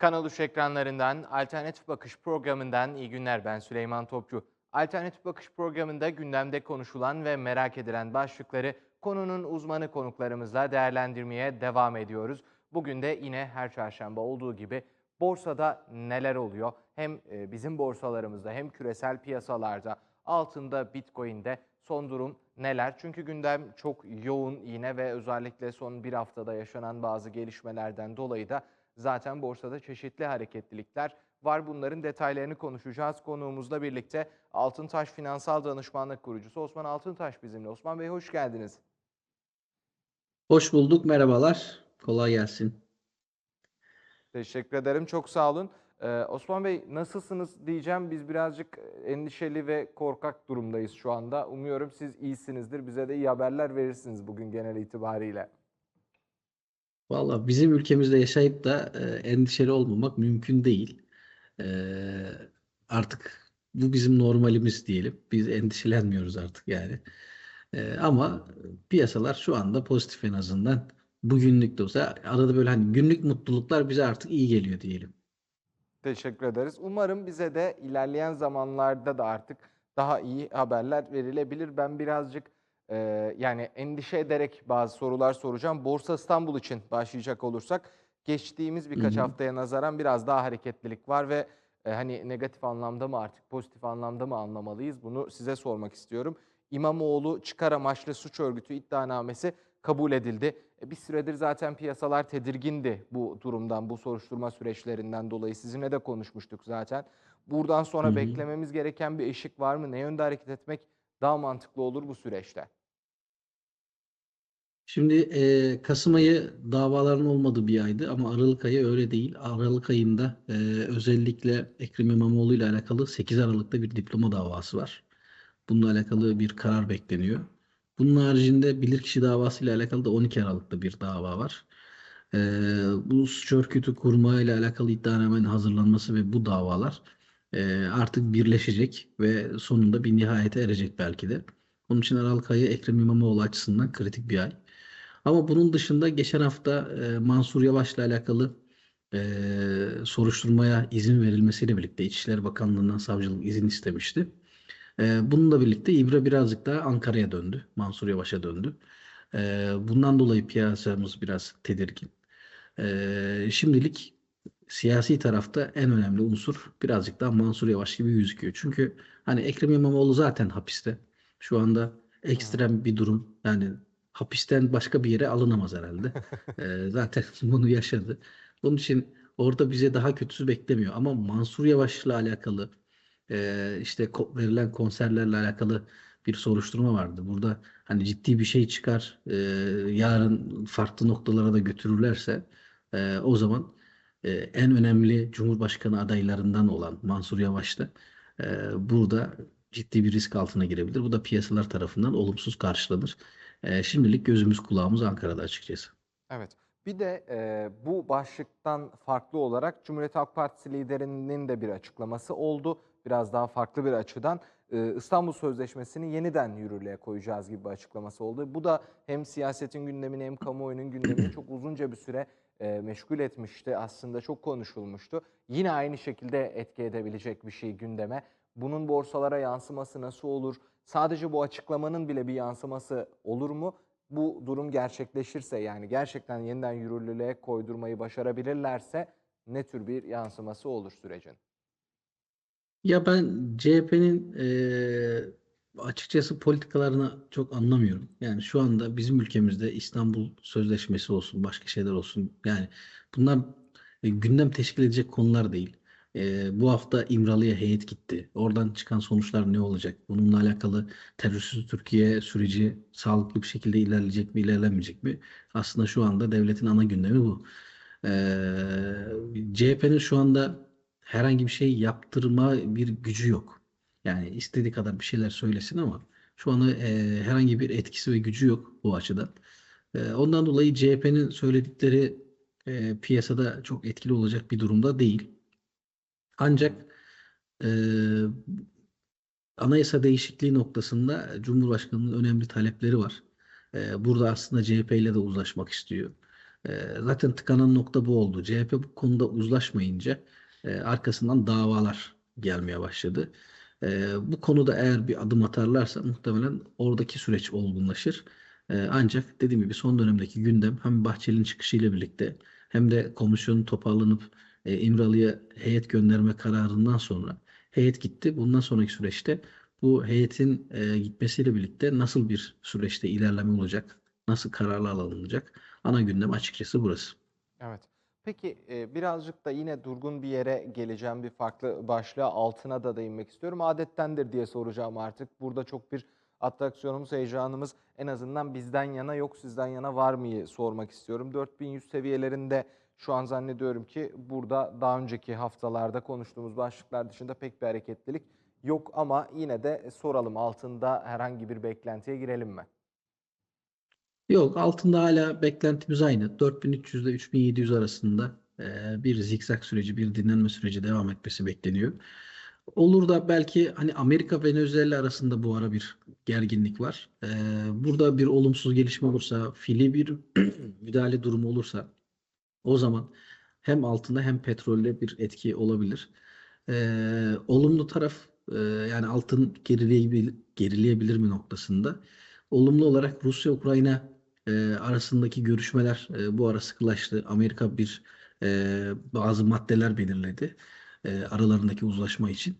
Kanal 3 ekranlarından Alternatif Bakış programından iyi günler ben Süleyman Topçu. Alternatif Bakış programında gündemde konuşulan ve merak edilen başlıkları konunun uzmanı konuklarımızla değerlendirmeye devam ediyoruz. Bugün de yine her çarşamba olduğu gibi borsada neler oluyor? Hem e, bizim borsalarımızda hem küresel piyasalarda, altında, bitcoin'de son durum neler? Çünkü gündem çok yoğun yine ve özellikle son bir haftada yaşanan bazı gelişmelerden dolayı da zaten borsada çeşitli hareketlilikler var. Bunların detaylarını konuşacağız. Konuğumuzla birlikte Altıntaş Finansal Danışmanlık kurucusu Osman Altıntaş bizimle. Osman Bey hoş geldiniz. Hoş bulduk, merhabalar. Kolay gelsin. Teşekkür ederim. Çok sağ olun. Ee, Osman Bey nasılsınız diyeceğim. Biz birazcık endişeli ve korkak durumdayız şu anda. Umuyorum siz iyisinizdir. Bize de iyi haberler verirsiniz bugün genel itibariyle. Valla bizim ülkemizde yaşayıp da e, endişeli olmamak mümkün değil. E, artık bu bizim normalimiz diyelim. Biz endişelenmiyoruz artık yani. E, ama piyasalar şu anda pozitif en azından. Bugünlük de olsa arada böyle hani günlük mutluluklar bize artık iyi geliyor diyelim. Teşekkür ederiz. Umarım bize de ilerleyen zamanlarda da artık daha iyi haberler verilebilir. Ben birazcık e, yani endişe ederek bazı sorular soracağım. Borsa İstanbul için başlayacak olursak geçtiğimiz birkaç hı. haftaya nazaran biraz daha hareketlilik var ve e, hani negatif anlamda mı artık pozitif anlamda mı anlamalıyız? Bunu size sormak istiyorum. İmamoğlu çıkar amaçlı suç örgütü iddianamesi kabul edildi. E, Bir süredir zaten piyasalar tedirgindi bu durumdan, bu soruşturma süreçlerinden dolayı. Sizinle de konuşmuştuk zaten. Buradan sonra Hı hı. beklememiz gereken bir eşik var mı? Ne yönde hareket etmek daha mantıklı olur bu süreçte? Şimdi e, Kasım ayı davaların olmadığı bir aydı ama Aralık ayı öyle değil. Aralık ayında e, özellikle Ekrem İmamoğlu ile alakalı 8 Aralık'ta bir diploma davası var. Bununla alakalı bir karar bekleniyor. Bunun haricinde bilirkişi davası ile alakalı da 12 Aralık'ta bir dava var. E, bu suç örgütü kurma ile alakalı iddianamenin hazırlanması ve bu davalar e, artık birleşecek ve sonunda bir nihayete erecek belki de. Onun için Aralık ayı Ekrem İmamoğlu açısından kritik bir ay. Ama bunun dışında geçen hafta e, Mansur Yavaş'la alakalı e, soruşturmaya izin verilmesiyle birlikte İçişleri Bakanlığı'ndan savcılık izin istemişti. E, bununla birlikte İbre birazcık daha Ankara'ya döndü. Mansur Yavaş'a döndü. E, bundan dolayı piyasamız biraz tedirgin. E, şimdilik siyasi tarafta en önemli unsur birazcık daha Mansur Yavaş gibi gözüküyor. Çünkü hani Ekrem İmamoğlu zaten hapiste. Şu anda ekstrem bir durum. Yani hapisten başka bir yere alınamaz herhalde. Ee, zaten bunu yaşadı. Onun için orada bize daha kötüsü beklemiyor. Ama Mansur Yavaş'la alakalı e, işte verilen konserlerle alakalı bir soruşturma vardı. Burada hani ciddi bir şey çıkar, e, yarın farklı noktalara da götürürlerse e, o zaman e, en önemli Cumhurbaşkanı adaylarından olan Mansur Yavaş da e, burada ciddi bir risk altına girebilir. Bu da piyasalar tarafından olumsuz karşılanır. E, şimdilik gözümüz kulağımız Ankara'da açıkçası. Evet. Bir de e, bu başlıktan farklı olarak Cumhuriyet Halk Partisi liderinin de bir açıklaması oldu. Biraz daha farklı bir açıdan e, İstanbul Sözleşmesi'ni yeniden yürürlüğe koyacağız gibi bir açıklaması oldu. Bu da hem siyasetin gündemini hem kamuoyunun gündemini çok uzunca bir süre e, meşgul etmişti. Aslında çok konuşulmuştu. Yine aynı şekilde etki edebilecek bir şey gündeme. Bunun borsalara yansıması nasıl olur? Sadece bu açıklamanın bile bir yansıması olur mu? Bu durum gerçekleşirse yani gerçekten yeniden yürürlüğe koydurmayı başarabilirlerse ne tür bir yansıması olur sürecin? Ya ben CHP'nin eee, açıkçası politikalarını çok anlamıyorum. Yani şu anda bizim ülkemizde İstanbul Sözleşmesi olsun, başka şeyler olsun. Yani bunlar e, gündem teşkil edecek konular değil. Eee, bu hafta İmralı'ya heyet gitti. Oradan çıkan sonuçlar ne olacak? Bununla alakalı terörsüz Türkiye süreci sağlıklı bir şekilde ilerleyecek mi, ilerlemeyecek mi? Aslında şu anda devletin ana gündemi bu. CHP'nin şu anda herhangi bir şey yaptırma bir gücü yok. Yani istediği kadar bir şeyler söylesin ama şu anda e, herhangi bir etkisi ve gücü yok bu açıdan. E, ondan dolayı CHP'nin söyledikleri e, piyasada çok etkili olacak bir durumda değil. Ancak e, anayasa değişikliği noktasında Cumhurbaşkanı'nın önemli talepleri var. E, burada aslında CHP ile de uzlaşmak istiyor. E, zaten tıkanan nokta bu oldu. CHP bu konuda uzlaşmayınca e, arkasından davalar gelmeye başladı. E, bu konuda eğer bir adım atarlarsa muhtemelen oradaki süreç olgunlaşır. E, ancak dediğim gibi son dönemdeki gündem hem Bahçeli'nin çıkışıyla birlikte hem de komisyonun toparlanıp e, İmralı'ya heyet gönderme kararından sonra heyet gitti. Bundan sonraki süreçte bu heyetin e, gitmesiyle birlikte nasıl bir süreçte ilerleme olacak, nasıl kararlar alınacak ana gündem açıkçası burası. Evet. Peki e, birazcık da yine durgun bir yere geleceğim bir farklı başlığa altına da değinmek istiyorum. Adettendir diye soracağım artık. Burada çok bir atraksiyonumuz, heyecanımız en azından bizden yana yok sizden yana var mıyı sormak istiyorum. 4100 seviyelerinde şu an zannediyorum ki burada daha önceki haftalarda konuştuğumuz başlıklar dışında pek bir hareketlilik yok ama yine de soralım altında herhangi bir beklentiye girelim mi? Yok altında hala beklentimiz aynı. 4300 ile 3700 arasında bir zikzak süreci, bir dinlenme süreci devam etmesi bekleniyor. Olur da belki hani Amerika Venezuela arasında bu ara bir gerginlik var. E, burada bir olumsuz gelişme olursa, fili bir müdahale durumu olursa o zaman hem altında hem petrolde bir etki olabilir. E, olumlu taraf e, yani altın gerileyebilir, gerileyebilir mi noktasında. Olumlu olarak Rusya-Ukrayna e, arasındaki görüşmeler e, bu ara sıkılaştı. Amerika bir e, bazı maddeler belirledi e, aralarındaki uzlaşma için.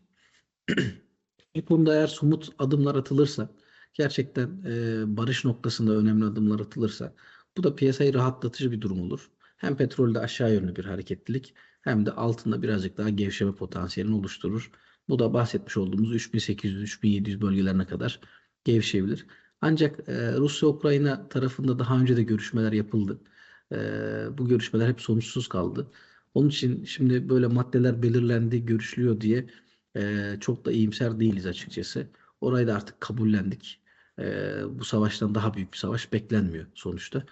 Bu konuda eğer somut adımlar atılırsa, gerçekten e, barış noktasında önemli adımlar atılırsa, bu da piyasayı rahatlatıcı bir durum olur. Hem petrolde aşağı yönlü bir hareketlilik, hem de altında birazcık daha gevşeme potansiyelini oluşturur. Bu da bahsetmiş olduğumuz 3800-3700 bölgelerine kadar gevşeyebilir. Ancak e, Rusya-Ukrayna tarafında daha önce de görüşmeler yapıldı. E, bu görüşmeler hep sonuçsuz kaldı. Onun için şimdi böyle maddeler belirlendi, görüşülüyor diye e, çok da iyimser değiliz açıkçası. Orayı da artık kabullendik. E, bu savaştan daha büyük bir savaş beklenmiyor sonuçta.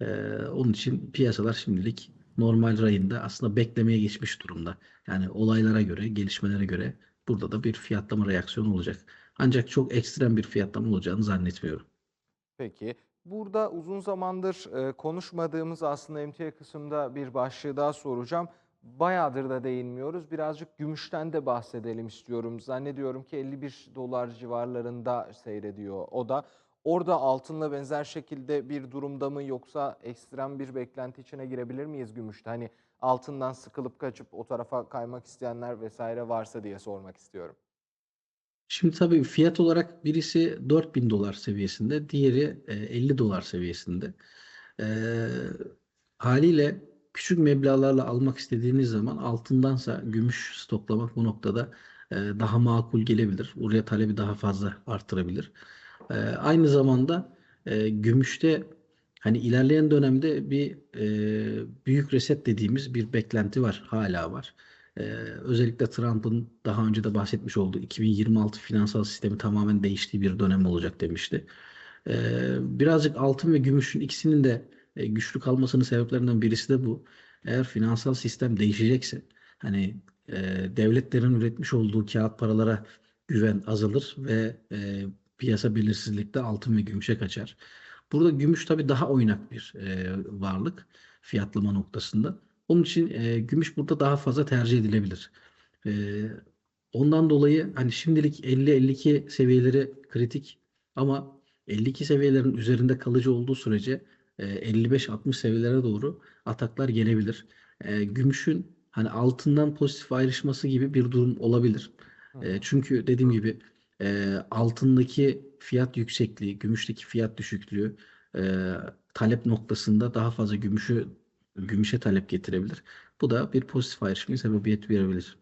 E, onun için piyasalar şimdilik normal rayında aslında beklemeye geçmiş durumda. Yani olaylara göre, gelişmelere göre burada da bir fiyatlama reaksiyonu olacak. Ancak çok ekstrem bir fiyatlama olacağını zannetmiyorum. Peki. Burada uzun zamandır e, konuşmadığımız aslında emtia kısımda bir başlığı daha soracağım. Bayağıdır da değinmiyoruz. Birazcık gümüşten de bahsedelim istiyorum. Zannediyorum ki 51 dolar civarlarında seyrediyor o da. Orada altınla benzer şekilde bir durumda mı yoksa ekstrem bir beklenti içine girebilir miyiz gümüşte? Hani altından sıkılıp kaçıp o tarafa kaymak isteyenler vesaire varsa diye sormak istiyorum. Şimdi tabii fiyat olarak birisi 4000 dolar seviyesinde, diğeri e, 50 dolar seviyesinde. E, haliyle küçük meblağlarla almak istediğiniz zaman altındansa gümüş stoklamak bu noktada e, daha makul gelebilir. Buraya talebi daha fazla artırabilir. E, aynı zamanda e, gümüşte hani ilerleyen dönemde bir e, büyük reset dediğimiz bir beklenti var, hala var. Ee, özellikle Trump'ın daha önce de bahsetmiş olduğu 2026 finansal sistemi tamamen değiştiği bir dönem olacak demişti. Ee, birazcık altın ve gümüşün ikisinin de e, güçlü kalmasının sebeplerinden birisi de bu. Eğer finansal sistem değişecekse hani e, devletlerin üretmiş olduğu kağıt paralara güven azalır ve e, piyasa belirsizlikte altın ve gümüşe kaçar. Burada gümüş tabii daha oynak bir varlık fiyatlama noktasında. Onun için e, gümüş burada daha fazla tercih edilebilir. E, ondan dolayı hani şimdilik 50-52 seviyeleri kritik ama 52 seviyelerin üzerinde kalıcı olduğu sürece e, 55-60 seviyelere doğru ataklar gelebilir. E, gümüşün hani altından pozitif ayrışması gibi bir durum olabilir. E, çünkü dediğim gibi e, altındaki fiyat yüksekliği, gümüşteki fiyat düşüklüğü e, talep noktasında daha fazla gümüşü gümüşe talep getirebilir. Bu da bir pozitif ayrışmaya sebebiyet verebilir.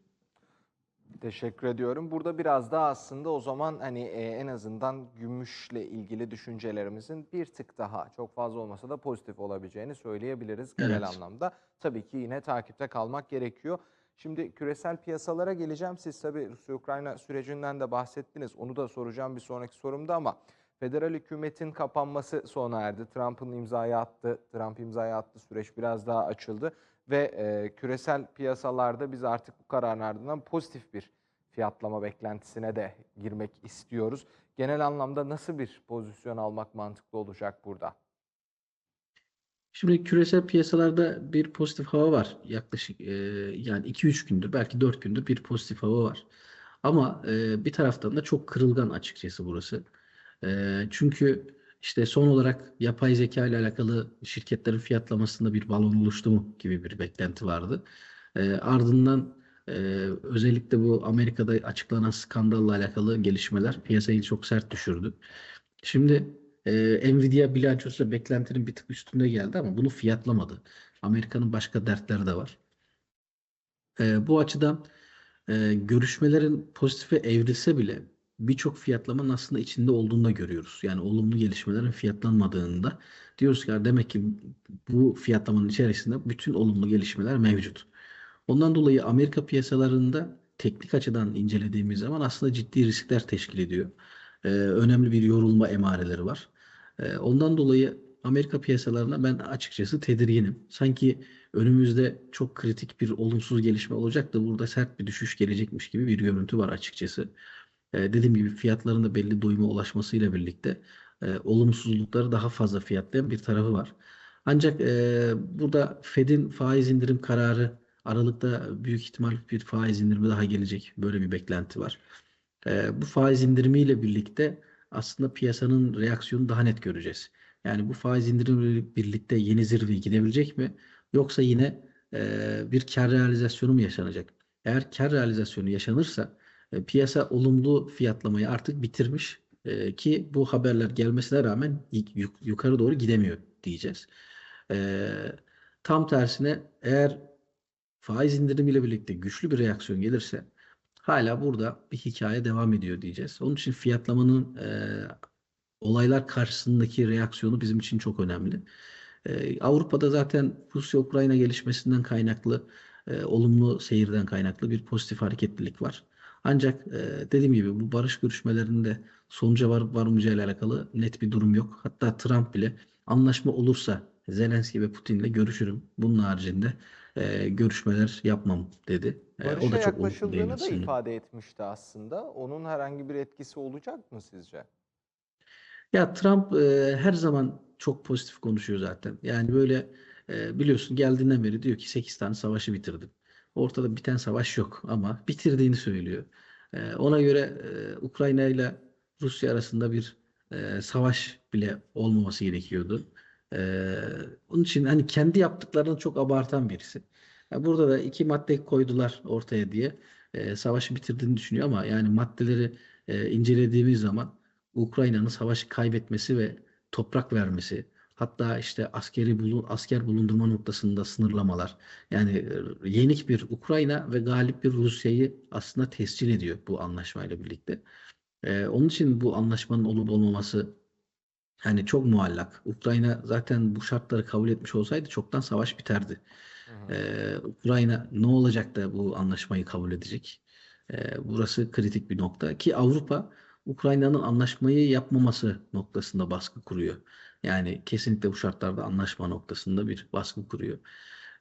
Teşekkür ediyorum. Burada biraz daha aslında o zaman hani e, en azından gümüşle ilgili düşüncelerimizin bir tık daha çok fazla olmasa da pozitif olabileceğini söyleyebiliriz genel Evet. anlamda. Tabii ki yine takipte kalmak gerekiyor. Şimdi küresel piyasalara geleceğim. Siz tabii Rusya-Ukrayna sürecinden de bahsettiniz. Onu da soracağım bir sonraki sorumda ama federal hükümetin kapanması sona erdi. Trump'ın imzayı attı. Trump imzayı attı. Süreç biraz daha açıldı ve e, küresel piyasalarda biz artık bu kararın ardından pozitif bir fiyatlama beklentisine de girmek istiyoruz. Genel anlamda nasıl bir pozisyon almak mantıklı olacak burada? Şimdi küresel piyasalarda bir pozitif hava var. Yaklaşık e, yani 2-3 gündür belki 4 gündür bir pozitif hava var. Ama e, bir taraftan da çok kırılgan açıkçası burası. Çünkü işte son olarak yapay zeka ile alakalı şirketlerin fiyatlamasında bir balon oluştu mu gibi bir beklenti vardı. Ardından özellikle bu Amerika'da açıklanan skandalla alakalı gelişmeler piyasayı çok sert düşürdü. Şimdi Nvidia bilançosu beklentinin bir tık üstünde geldi ama bunu fiyatlamadı. Amerika'nın başka dertleri de var. Bu açıdan görüşmelerin pozitife evrilse bile birçok fiyatlamanın aslında içinde olduğunu da görüyoruz. Yani olumlu gelişmelerin fiyatlanmadığında diyoruz ki "Ya demek ki bu fiyatlamanın içerisinde bütün olumlu gelişmeler mevcut. Ondan dolayı Amerika piyasalarında teknik açıdan incelediğimiz zaman aslında ciddi riskler teşkil ediyor. Ee, önemli bir yorulma emareleri var. Ee, ondan dolayı Amerika piyasalarına ben açıkçası tedirginim. Sanki önümüzde çok kritik bir olumsuz gelişme olacak da burada sert bir düşüş gelecekmiş gibi bir görüntü var açıkçası. Ee, dediğim gibi fiyatların da belli doyuma ulaşmasıyla birlikte e, olumsuzlukları daha fazla fiyatlayan bir tarafı var. Ancak e, burada Fed'in faiz indirim kararı Aralıkta büyük ihtimal bir faiz indirimi daha gelecek. Böyle bir beklenti var. E, bu faiz indirimiyle birlikte aslında piyasanın reaksiyonu daha net göreceğiz. Yani bu faiz indirimiyle birlikte yeni zirveye gidebilecek mi? Yoksa yine e, bir kar realizasyonu mu yaşanacak? Eğer kar realizasyonu yaşanırsa e, piyasa olumlu fiyatlamayı artık bitirmiş e, ki bu haberler gelmesine rağmen yuk- yukarı doğru gidemiyor diyeceğiz. E, tam tersine eğer faiz indirimiyle birlikte güçlü bir reaksiyon gelirse hala burada bir hikaye devam ediyor diyeceğiz. Onun için fiyatlamanın olaylar karşısındaki reaksiyonu bizim için çok önemli. Avrupa'da zaten Rusya-Ukrayna gelişmesinden kaynaklı, olumlu seyirden kaynaklı bir pozitif hareketlilik var. Ancak e, dediğim gibi bu barış görüşmelerinde sonuca var, varmayacağıyla alakalı net bir durum yok. Hatta Trump bile anlaşma olursa Zelenski ve Putin'le görüşürüm. Bunun haricinde e, görüşmeler yapmam dedi. E, o da çok yaklaşıldığını da ifade etmişti aslında. Onun herhangi bir etkisi olacak mı sizce? Ya Trump e, her zaman çok pozitif konuşuyor zaten. Yani böyle e, biliyorsun geldiğinden beri diyor ki 8 tane savaşı bitirdim. Ortada biten savaş yok ama bitirdiğini söylüyor. E, ona göre e, Ukrayna ile Rusya arasında bir e, savaş bile olmaması gerekiyordu. E, onun için hani kendi yaptıklarını çok abartan birisi. Burada da iki madde koydular ortaya diye e, savaşı bitirdiğini düşünüyor ama yani maddeleri incelediğimiz zaman Ukrayna'nın savaşı kaybetmesi ve toprak vermesi, hatta işte askeri bulun, asker bulundurma noktasında sınırlamalar. Yani e, yenik bir Ukrayna ve galip bir Rusya'yı aslında tescil ediyor bu anlaşmayla birlikte. Ee, onun için bu anlaşmanın olup olmaması yani çok muallak. Ukrayna zaten bu şartları kabul etmiş olsaydı çoktan savaş biterdi. Ee, Ukrayna ne olacak da bu anlaşmayı kabul edecek? Ee, burası kritik bir nokta ki Avrupa Ukrayna'nın anlaşmayı yapmaması noktasında baskı kuruyor. Yani kesinlikle bu şartlarda anlaşma noktasında bir baskı kuruyor.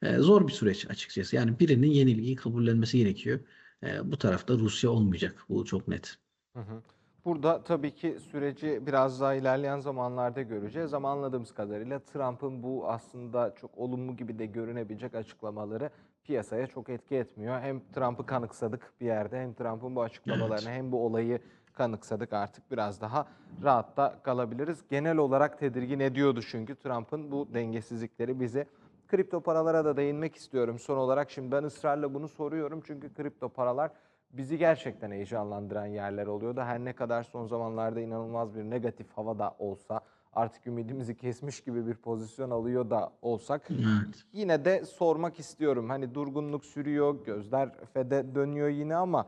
Ee, zor bir süreç açıkçası. Yani birinin yenilgiyi kabullenmesi gerekiyor. Ee, bu tarafta Rusya olmayacak. Bu çok net. Hı hı. Burada tabii ki süreci biraz daha ilerleyen zamanlarda göreceğiz ama anladığımız kadarıyla Trump'ın bu aslında çok olumlu gibi de görünebilecek açıklamaları piyasaya çok etki etmiyor. Hem Trump'ı kanıksadık bir yerde hem Trump'ın bu açıklamalarını hem bu olayı kanıksadık artık biraz daha rahatta kalabiliriz. Genel olarak tedirgin ediyordu çünkü Trump'ın bu dengesizlikleri bizi. Kripto paralara da değinmek istiyorum son olarak. Şimdi ben ısrarla bunu soruyorum çünkü kripto paralar bizi gerçekten heyecanlandıran yerler oluyordu. Her ne kadar son zamanlarda inanılmaz bir negatif hava da olsa, artık ümidimizi kesmiş gibi bir pozisyon alıyor da olsak, Evet. yine de sormak istiyorum. Hani durgunluk sürüyor, gözler FED'e dönüyor yine ama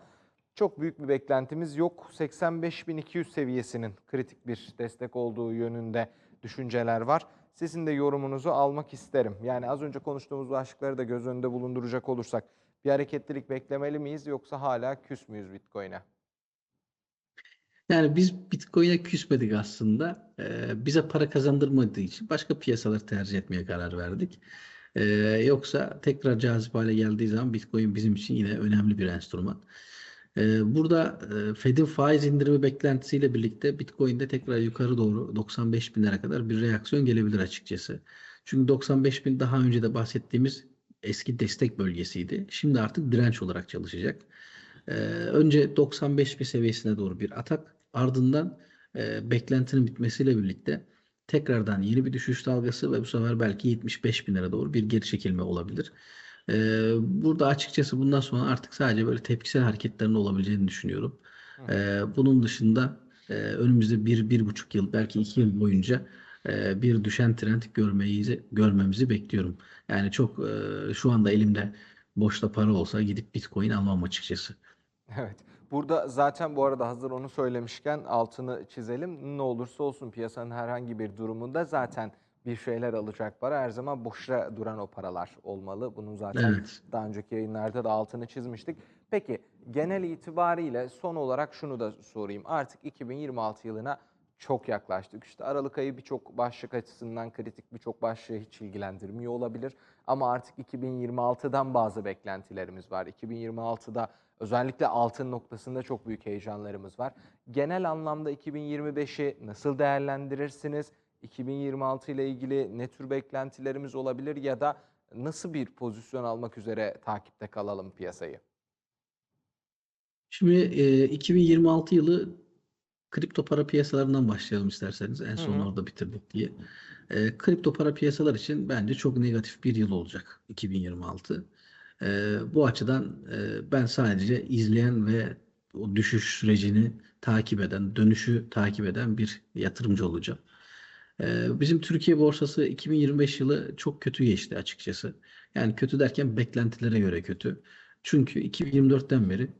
çok büyük bir beklentimiz yok. 85.200 seviyesinin kritik bir destek olduğu yönünde düşünceler var. Sizin de yorumunuzu almak isterim. Yani az önce konuştuğumuz başlıkları da göz önünde bulunduracak olursak bir hareketlilik beklemeli miyiz yoksa hala küs müyüz Bitcoin'e? Yani biz Bitcoin'e küsmedik aslında. Ee, bize para kazandırmadığı için başka piyasaları tercih etmeye karar verdik. Ee, yoksa tekrar cazip hale geldiği zaman Bitcoin bizim için yine önemli bir enstrüman. Ee, burada e, Fed'in faiz indirimi beklentisiyle birlikte Bitcoin'de tekrar yukarı doğru 95 binlere kadar bir reaksiyon gelebilir açıkçası. Çünkü 95 bin daha önce de bahsettiğimiz eski destek bölgesiydi. Şimdi artık direnç olarak çalışacak. Ee, önce 95 bin seviyesine doğru bir atak, ardından e, beklentinin bitmesiyle birlikte tekrardan yeni bir düşüş dalgası ve bu sefer belki 75 binlere doğru bir geri çekilme olabilir. Ee, burada açıkçası bundan sonra artık sadece böyle tepkisel hareketlerin olabileceğini düşünüyorum. Ee, bunun dışında e, önümüzde bir, bir buçuk yıl, belki iki yıl boyunca e, bir düşen trend görmeyi, görmemizi bekliyorum. Yani çok e, şu anda elimde boşta para olsa gidip Bitcoin almam açıkçası. Evet. Burada zaten bu arada hazır onu söylemişken altını çizelim. Ne olursa olsun piyasanın herhangi bir durumunda zaten bir şeyler alacak para her zaman boşa duran o paralar olmalı. Bunun zaten Evet. daha önceki yayınlarda da altını çizmiştik. Peki genel itibariyle son olarak şunu da sorayım. Artık 2026 yılına çok yaklaştık. İşte Aralık ayı birçok başlık açısından kritik birçok başlığı hiç ilgilendirmiyor olabilir. Ama artık 2026'dan bazı beklentilerimiz var. 2026'da özellikle altın noktasında çok büyük heyecanlarımız var. Genel anlamda 2025'i nasıl değerlendirirsiniz? 2026 ile ilgili ne tür beklentilerimiz olabilir ya da nasıl bir pozisyon almak üzere takipte kalalım piyasayı? Şimdi e, 2026 yılı kripto para piyasalarından başlayalım isterseniz. En son hı. orada bitirdik diye. E, kripto para piyasalar için bence çok negatif bir yıl olacak 2026. E, bu açıdan e, ben sadece izleyen ve o düşüş sürecini takip eden, dönüşü takip eden bir yatırımcı olacağım. Ee, Bizim Türkiye borsası 2025 yılı çok kötü geçti açıkçası. Yani kötü derken beklentilere göre kötü. Çünkü 2024'ten beri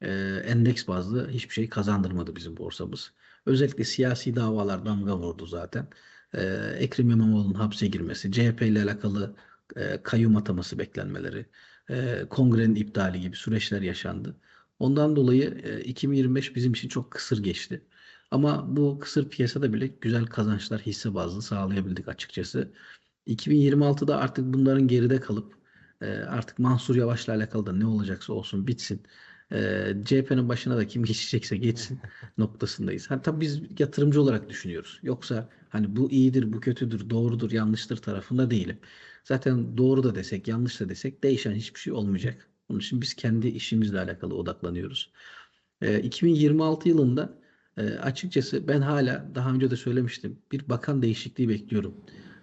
e, endeks bazlı hiçbir şey kazandırmadı bizim borsamız. Özellikle siyasi davalar damga vurdu zaten. Ee, Ekrem İmamoğlu'nun hapse girmesi, CHP ile alakalı e, kayyum ataması beklenmeleri, e, kongrenin iptali gibi süreçler yaşandı. Ondan dolayı e, 2025 bizim için çok kısır geçti. Ama bu kısır piyasada bile güzel kazançlar hisse bazlı sağlayabildik açıkçası. 2026'da artık bunların geride kalıp e, artık Mansur Yavaş'la alakalı da ne olacaksa olsun bitsin. E, CHP'nin başına da kim geçecekse geçsin noktasındayız. Hani tabii biz yatırımcı olarak düşünüyoruz. Yoksa hani bu iyidir, bu kötüdür, doğrudur, yanlıştır tarafında değilim. Zaten doğru da desek, yanlış da desek değişen hiçbir şey olmayacak. Onun için biz kendi işimizle alakalı odaklanıyoruz. E, 2026 yılında e, açıkçası ben hala daha önce de söylemiştim bir bakan değişikliği bekliyorum.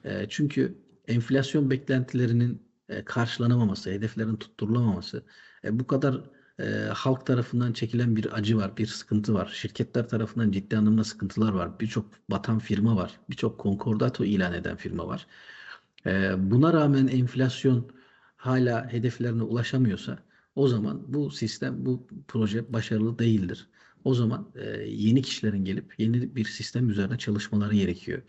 E, çünkü enflasyon beklentilerinin e, karşılanamaması, hedeflerin tutturulamaması, e, bu kadar e, halk tarafından çekilen bir acı var, bir sıkıntı var. Şirketler tarafından ciddi anlamda sıkıntılar var. Birçok batan firma var, birçok konkordato ilan eden firma var. E, buna rağmen enflasyon hala hedeflerine ulaşamıyorsa o zaman bu sistem, bu proje başarılı değildir. O zaman e, yeni kişilerin gelip yeni bir sistem üzerine çalışmaları gerekiyor.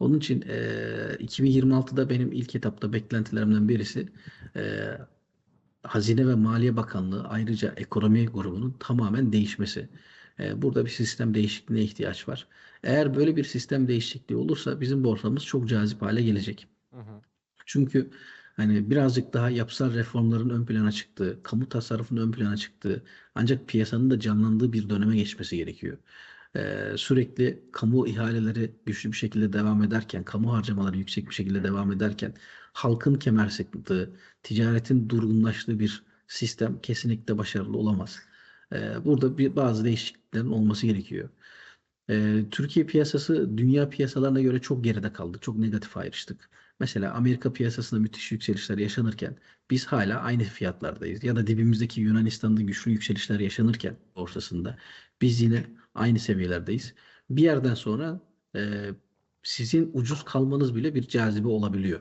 Onun için e, 2026'da benim ilk etapta beklentilerimden birisi e, Hazine ve Maliye Bakanlığı ayrıca ekonomi grubunun tamamen değişmesi. E, burada bir sistem değişikliğine ihtiyaç var. Eğer böyle bir sistem değişikliği olursa bizim borsamız çok cazip hale gelecek. Hı hı. Çünkü hani birazcık daha yapısal reformların ön plana çıktığı, kamu tasarrufunun ön plana çıktığı, ancak piyasanın da canlandığı bir döneme geçmesi gerekiyor. Ee, sürekli kamu ihaleleri güçlü bir şekilde devam ederken, kamu harcamaları yüksek bir şekilde devam ederken, halkın kemer sıktığı, ticaretin durgunlaştığı bir sistem kesinlikle başarılı olamaz. Ee, burada bir bazı değişikliklerin olması gerekiyor. Ee, Türkiye piyasası dünya piyasalarına göre çok geride kaldı. Çok negatif ayrıştık. Mesela Amerika piyasasında müthiş yükselişler yaşanırken biz hala aynı fiyatlardayız. Ya da dibimizdeki Yunanistan'da güçlü yükselişler yaşanırken borsasında biz yine aynı seviyelerdeyiz. Bir yerden sonra e, sizin ucuz kalmanız bile bir cazibe olabiliyor.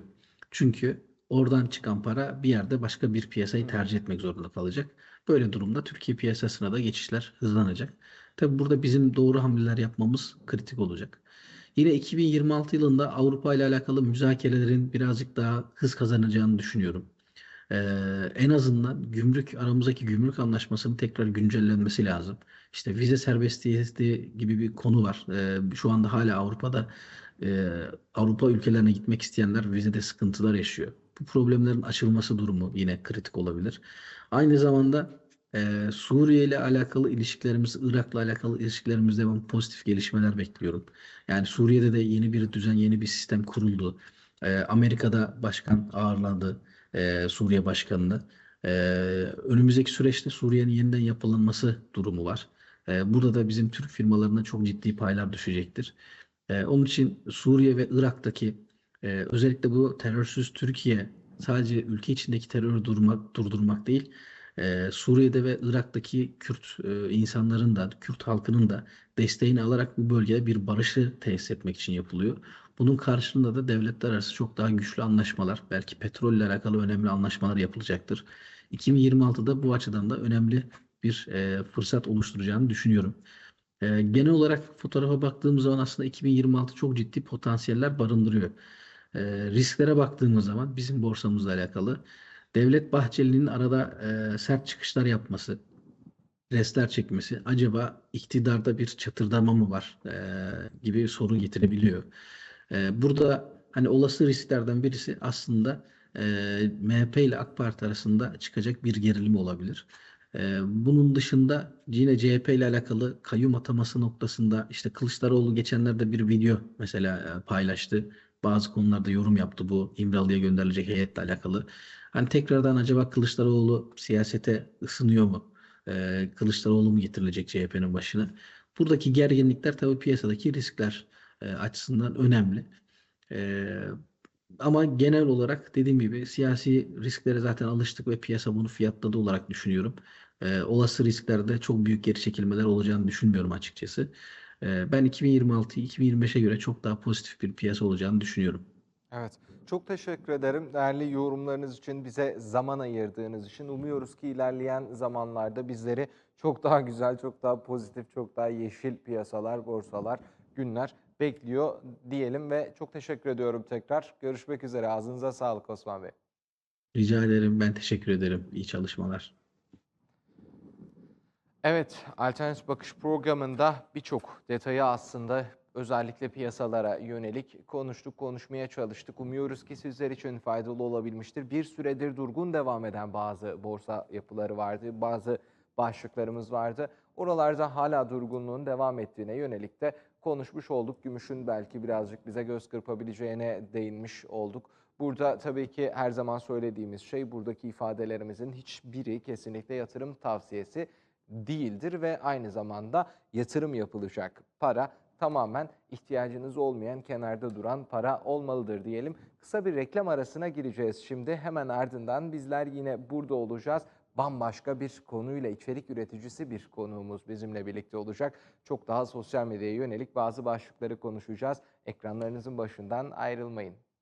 Çünkü oradan çıkan para bir yerde başka bir piyasayı tercih etmek zorunda kalacak. Böyle durumda Türkiye piyasasına da geçişler hızlanacak. Tabi burada bizim doğru hamleler yapmamız kritik olacak. Yine 2026 yılında Avrupa ile alakalı müzakerelerin birazcık daha hız kazanacağını düşünüyorum. Ee, en azından gümrük aramızdaki gümrük anlaşmasının tekrar güncellenmesi lazım. İşte vize serbestiyeti gibi bir konu var. Ee, şu anda hala Avrupa'da e, Avrupa ülkelerine gitmek isteyenler vizede sıkıntılar yaşıyor. Bu problemlerin aşılması durumu yine kritik olabilir. Aynı zamanda ee, Suriye ile alakalı ilişkilerimiz, Irak'la alakalı ilişkilerimizde ben pozitif gelişmeler bekliyorum. Yani Suriye'de de yeni bir düzen, yeni bir sistem kuruldu. E, Amerika'da başkan ağırladı e, Suriye başkanını. E, önümüzdeki süreçte Suriye'nin yeniden yapılanması durumu var. Burada da bizim Türk firmalarına çok ciddi paylar düşecektir. Onun için Suriye ve Irak'taki e, özellikle bu terörsüz Türkiye sadece ülke içindeki terörü durmak, durdurmak değil, e, Suriye'de ve Irak'taki Kürt e, insanların da, Kürt halkının da desteğini alarak bu bölgede bir barışı tesis etmek için yapılıyor. Bunun karşılığında da devletler arası çok daha güçlü anlaşmalar, belki petrolle alakalı önemli anlaşmalar yapılacaktır. 2026'da bu açıdan da önemli bir e, fırsat oluşturacağını düşünüyorum. E, genel olarak fotoğrafa baktığımız zaman aslında 2026 çok ciddi potansiyeller barındırıyor. E, risklere baktığımız zaman bizim borsamızla alakalı Devlet Bahçeli'nin arada e, sert çıkışlar yapması, restler çekmesi acaba iktidarda bir çatırdama mı var e, gibi soru getirebiliyor. E, burada hani olası risklerden birisi aslında e, MHP ile AK Parti arasında çıkacak bir gerilim olabilir. E, bunun dışında yine CHP ile alakalı kayyum ataması noktasında işte Kılıçdaroğlu geçenlerde bir video mesela e, paylaştı. Bazı konularda yorum yaptı bu İmralı'ya gönderilecek heyetle alakalı. Hani tekrardan acaba Kılıçdaroğlu siyasete ısınıyor mu? Ee, Kılıçdaroğlu mu getirilecek CHP'nin başına? Buradaki gerginlikler tabii piyasadaki riskler e, açısından önemli. Ee, ama genel olarak dediğim gibi siyasi risklere zaten alıştık ve piyasa bunu fiyatladı olarak düşünüyorum. Ee, olası risklerde çok büyük geri çekilmeler olacağını düşünmüyorum açıkçası. Ee, ben 2026'yı 2025'e göre çok daha pozitif bir piyasa olacağını düşünüyorum. Evet, çok teşekkür ederim değerli yorumlarınız için, bize zaman ayırdığınız için. Umuyoruz ki ilerleyen zamanlarda bizleri çok daha güzel, çok daha pozitif, çok daha yeşil piyasalar, borsalar, günler bekliyor diyelim ve çok teşekkür ediyorum tekrar. Görüşmek üzere. Ağzınıza sağlık Osman Bey. Rica ederim. Ben teşekkür ederim. İyi çalışmalar. Evet, Alternatif Bakış programında birçok detayı aslında özellikle piyasalara yönelik konuştuk, konuşmaya çalıştık. Umuyoruz ki sizler için faydalı olabilmiştir. Bir süredir durgun devam eden bazı borsa yapıları vardı, bazı başlıklarımız vardı. Oralarda hala durgunluğun devam ettiğine yönelik de konuşmuş olduk. Gümüşün belki birazcık bize göz kırpabileceğine değinmiş olduk. Burada tabii ki her zaman söylediğimiz şey buradaki ifadelerimizin hiçbiri kesinlikle yatırım tavsiyesi değildir ve aynı zamanda yatırım yapılacak para tamamen ihtiyacınız olmayan kenarda duran para olmalıdır diyelim. Kısa bir reklam arasına gireceğiz şimdi. Hemen ardından bizler yine burada olacağız. Bambaşka bir konuyla içerik üreticisi bir konuğumuz bizimle birlikte olacak. Çok daha sosyal medyaya yönelik bazı başlıkları konuşacağız. Ekranlarınızın başından ayrılmayın.